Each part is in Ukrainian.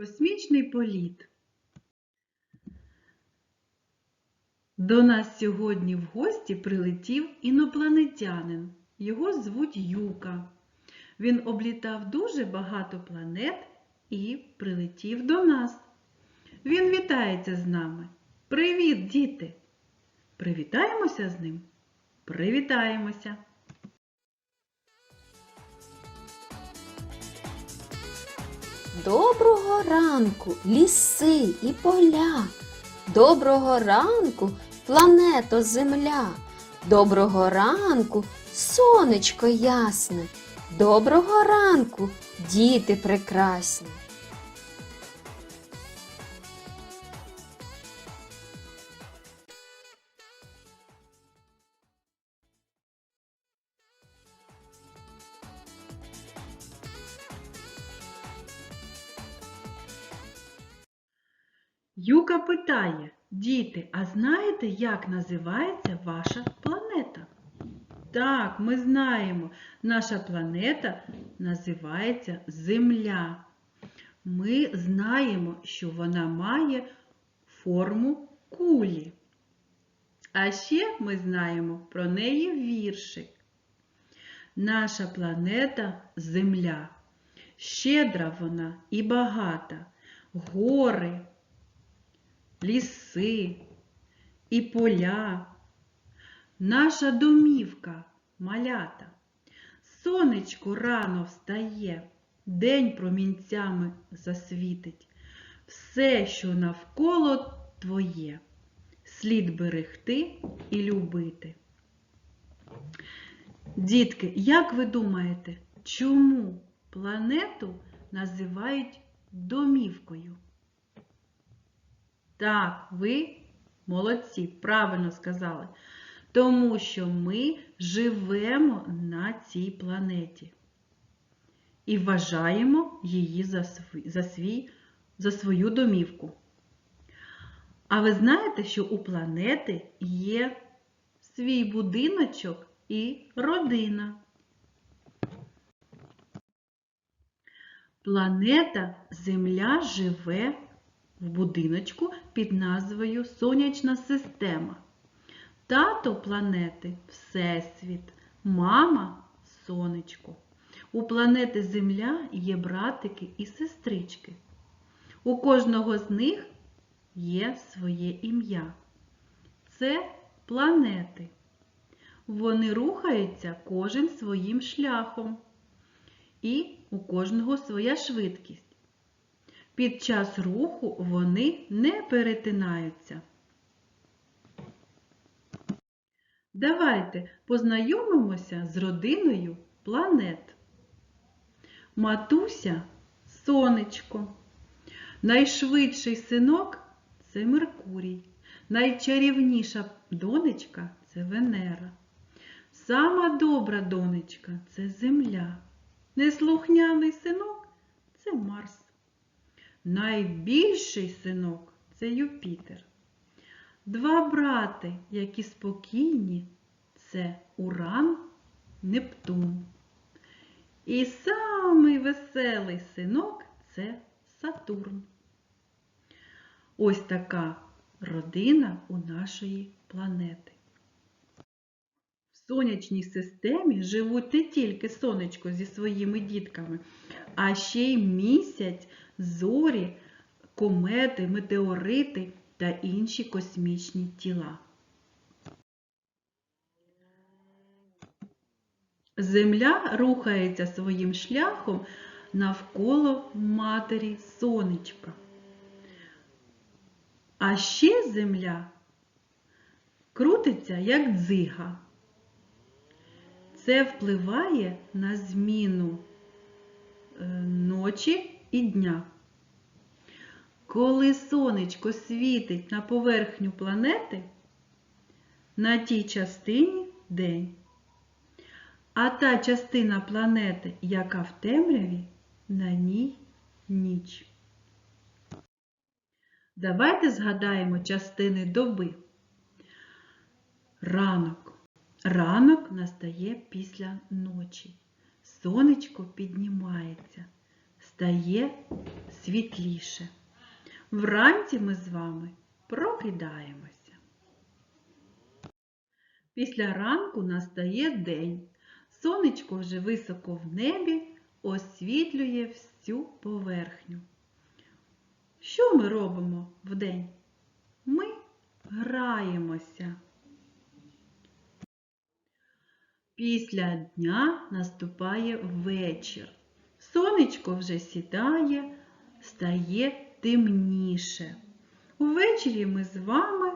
Космічний політ. До нас сьогодні в гості прилетів інопланетянин. Його звуть Юка. Він облітав дуже багато планет і прилетів до нас. Він вітається з нами. Привіт, діти! Привітаємося з ним? Привітаємося! Доброго ранку, ліси і поля. Доброго ранку, плането Земля. Доброго ранку, сонечко ясне. Доброго ранку, діти прекрасні. Юка питає, діти, а знаєте, як називається ваша планета? Так, ми знаємо, наша планета називається Земля. Ми знаємо, що вона має форму кулі. А ще ми знаємо про неї віршик. Наша планета Земля. Щедра вона і багата. Гори, ліси і поля. Наша домівка малята. Сонечко рано встає, день промінцями засвітить. Все, що навколо твоє, слід берегти і любити. Дітки, як ви думаєте, чому планету називають домівкою? Так, ви молодці, правильно сказали. Тому що ми живемо на цій планеті і вважаємо її за, свій, за, свій, за свою домівку. А ви знаєте, що у планети є свій будиночок і родина. Планета Земля живе в будиночку під назвою Сонячна система. Тато планети Всесвіт, мама сонечко. У планети Земля є братики і сестрички. У кожного з них є своє ім'я. Це планети. Вони рухаються кожен своїм шляхом. І у кожного своя швидкість. Під час руху вони не перетинаються. Давайте познайомимося з родиною планет. Матуся сонечко. Найшвидший синок це Меркурій. Найчарівніша донечка це Венера. Сама добра донечка це Земля. Неслухняний синок це Марс. Найбільший синок це Юпітер. Два брати, які спокійні, це Уран, Нептун. І самий веселий синок це Сатурн. Ось така родина у нашої планети. В сонячній системі живуть не тільки сонечко зі своїми дітками, а ще й місяць, зорі, комети, метеорити та інші космічні тіла. Земля рухається своїм шляхом навколо матері сонечка. А ще земля крутиться як дзига. Це впливає на зміну е, ночі і дня. Коли сонечко світить на поверхню планети, на тій частині день. А та частина планети, яка в темряві, на ній ніч. Давайте згадаємо частини доби. Ранок. Ранок настає після ночі. Сонечко піднімається, стає світліше. Вранці ми з вами прокидаємося. Після ранку настає день. Сонечко вже високо в небі освітлює всю поверхню. Що ми робимо вдень? Ми граємося. Після дня наступає вечір. Сонечко вже сідає, стає темніше. Увечері ми з вами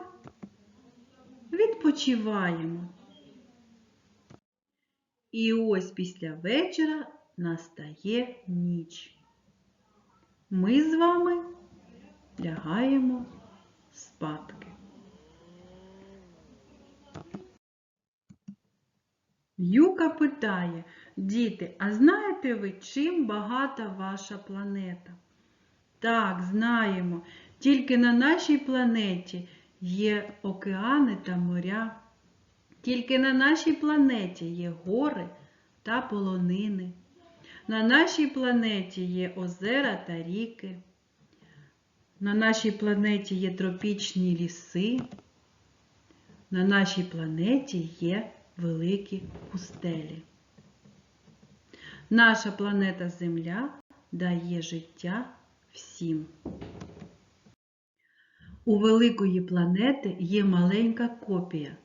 відпочиваємо. І ось після вечора настає ніч. Ми з вами лягаємо спадки. Юка питає, діти, а знаєте ви, чим багата ваша планета? Так, знаємо. Тільки на нашій планеті є океани та моря. Тільки на нашій планеті є гори та полонини. На нашій планеті є озера та ріки. На нашій планеті є тропічні ліси. На нашій планеті є великі пустелі. Наша планета Земля дає життя всім. У великої планети є маленька копія.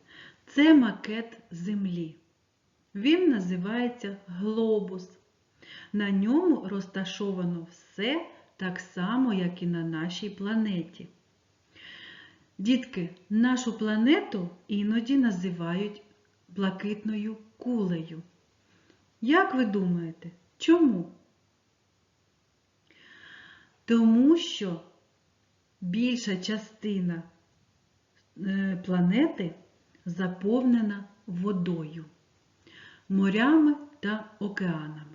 Це макет Землі. Він називається глобус. На ньому розташовано все так само, як і на нашій планеті. Дітки, нашу планету іноді називають блакитною кулею. Як ви думаєте, чому? Тому що більша частина е, планети заповнена водою, морями та океанами.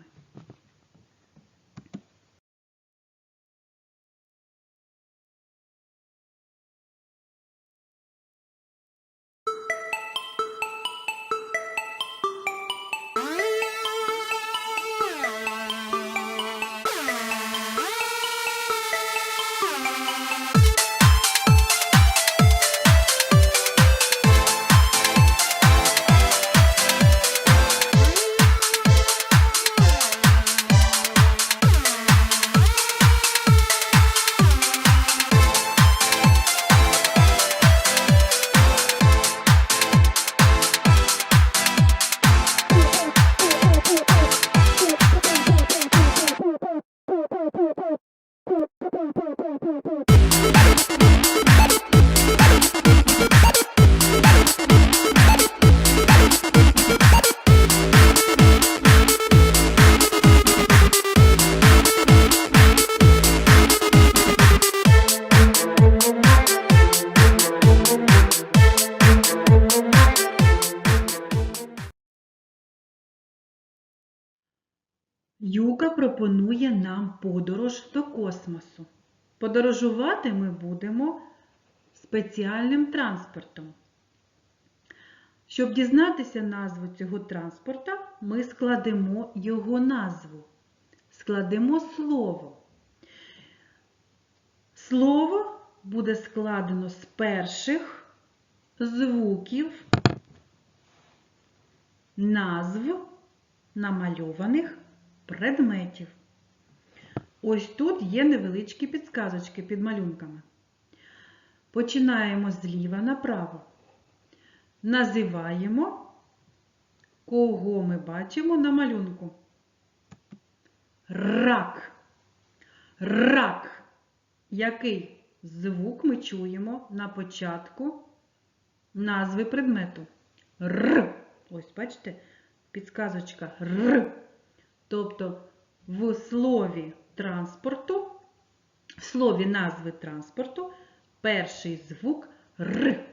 Юка пропонує нам подорож до космосу. Подорожувати ми будемо спеціальним транспортом. Щоб дізнатися назву цього транспорта, ми складемо його назву. Складемо слово. Слово буде складено з перших звуків назв намальованих предметів. Ось тут є невеличкі підсказочки під малюнками. Починаємо зліва направо. Називаємо, кого ми бачимо на малюнку. Рак. Рак. Який звук ми чуємо на початку назви предмету? Р. Ось, бачите, підсказочка Р. Тобто в слові транспорту, в слові назви транспорту перший звук Р.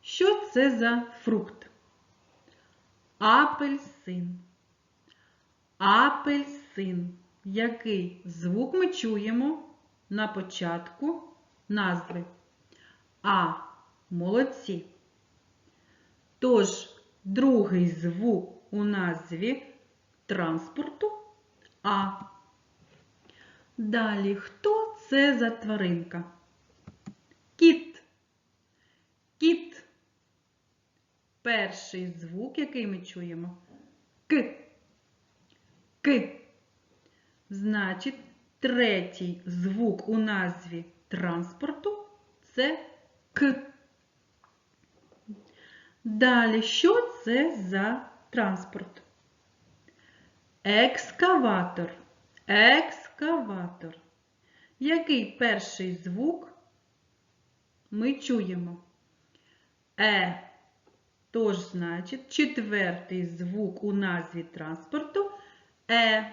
Що це за фрукт? Апельсин. Апельсин. Який звук ми чуємо на початку назви? А. Молодці. Тож, другий звук у назві транспорту А. Далі, хто це за тваринка? Кіт. Кіт. Перший звук, який ми чуємо. К. К. Значить, третій звук у назві транспорту це К. Далі, що це за транспорт? Екскаватор. Екскаватор. Який перший звук ми чуємо? Е. Тож, значить, четвертий звук у назві транспорту Е.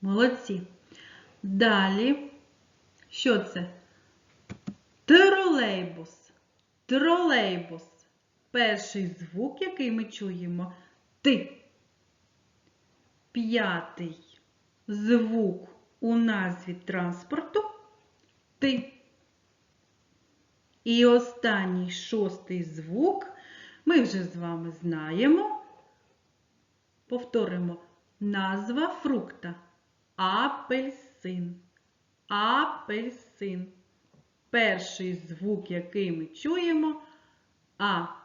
Молодці. Далі, що це? Тролейбус. Тролейбус. Перший звук, який ми чуємо Ти. П'ятий звук у назві транспорту Ти. І останній шостий звук ми вже з вами знаємо. Повторимо назва фрукта апельсин. Апельсин. Перший звук, який ми чуємо, А.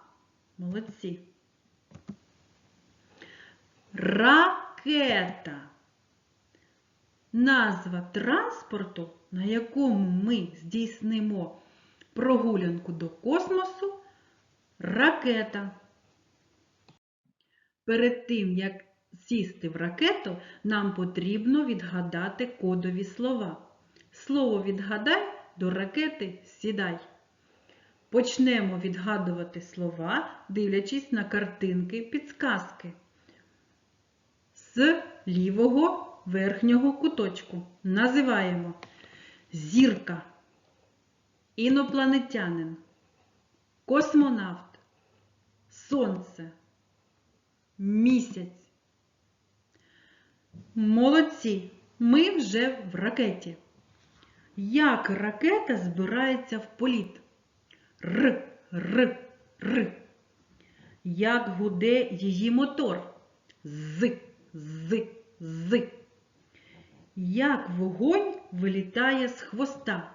Молодці. Ракета. Назва транспорту, на якому ми здійснимо прогулянку до космосу ракета. Перед тим, як сісти в ракету, нам потрібно відгадати кодові слова. Слово відгадай до ракети сідай. Почнемо відгадувати слова, дивлячись на картинки підсказки. З лівого верхнього куточку називаємо зірка інопланетянин, космонавт, сонце, місяць. Молодці! Ми вже в ракеті. Як ракета збирається в політ? Р, р, р. Як гуде її мотор? З, з, з. Як вогонь вилітає з хвоста?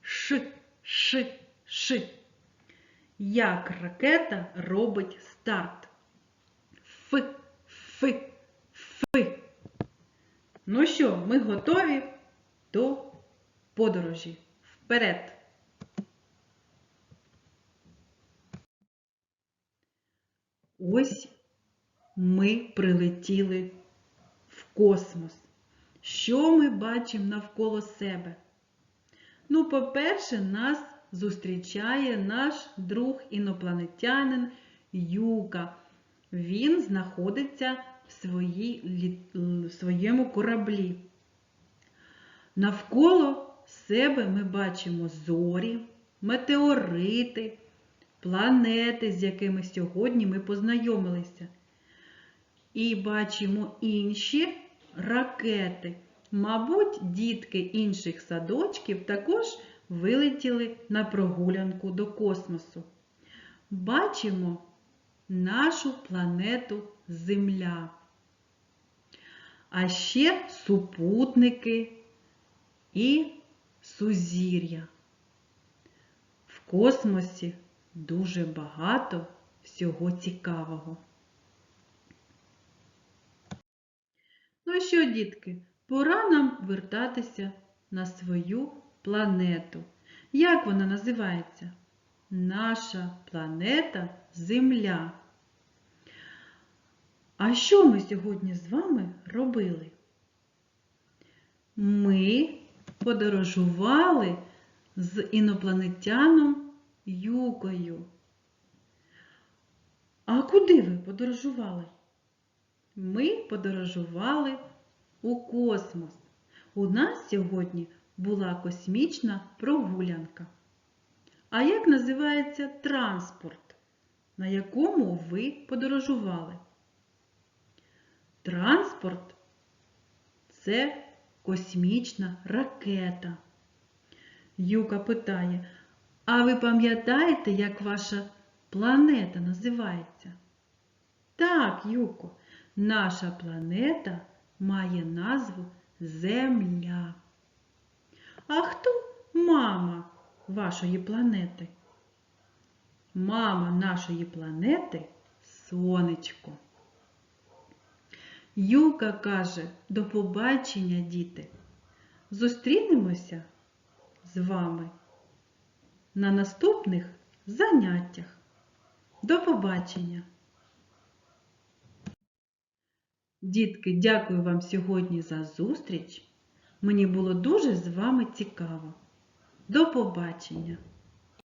Ш, Ш, Ш. Як ракета робить старт? Ф, Ф, Ф. Ну що, ми готові до подорожі. Вперед! Ось ми прилетіли в космос. Що ми бачимо навколо себе? Ну, по-перше, нас зустрічає наш друг інопланетянин Юка. Він знаходиться в, своїй, в своєму кораблі. Навколо себе ми бачимо зорі, метеорити, планети, з якими сьогодні ми познайомилися. І бачимо інші ракети. Мабуть, дітки інших садочків також вилетіли на прогулянку до космосу. Бачимо нашу планету Земля. А ще супутники і сузір'я. В космосі дуже багато всього цікавого. Ну що, дітки, пора нам вертатися на свою планету. Як вона називається? Наша планета Земля. А що ми сьогодні з вами робили? Ми подорожували з інопланетяном Юкою. А куди ви подорожували? Ми подорожували у космос. У нас сьогодні була космічна прогулянка. А як називається транспорт, на якому ви подорожували? Транспорт це космічна ракета. Юка питає, а ви пам'ятаєте, як ваша планета називається? Так, Юко, наша планета має назву Земля. А хто мама вашої планети? Мама нашої планети сонечко. Юка каже, до побачення, діти. Зустрінемося з вами на наступних заняттях. До побачення! Дітки, дякую вам сьогодні за зустріч. Мені було дуже з вами цікаво. До побачення!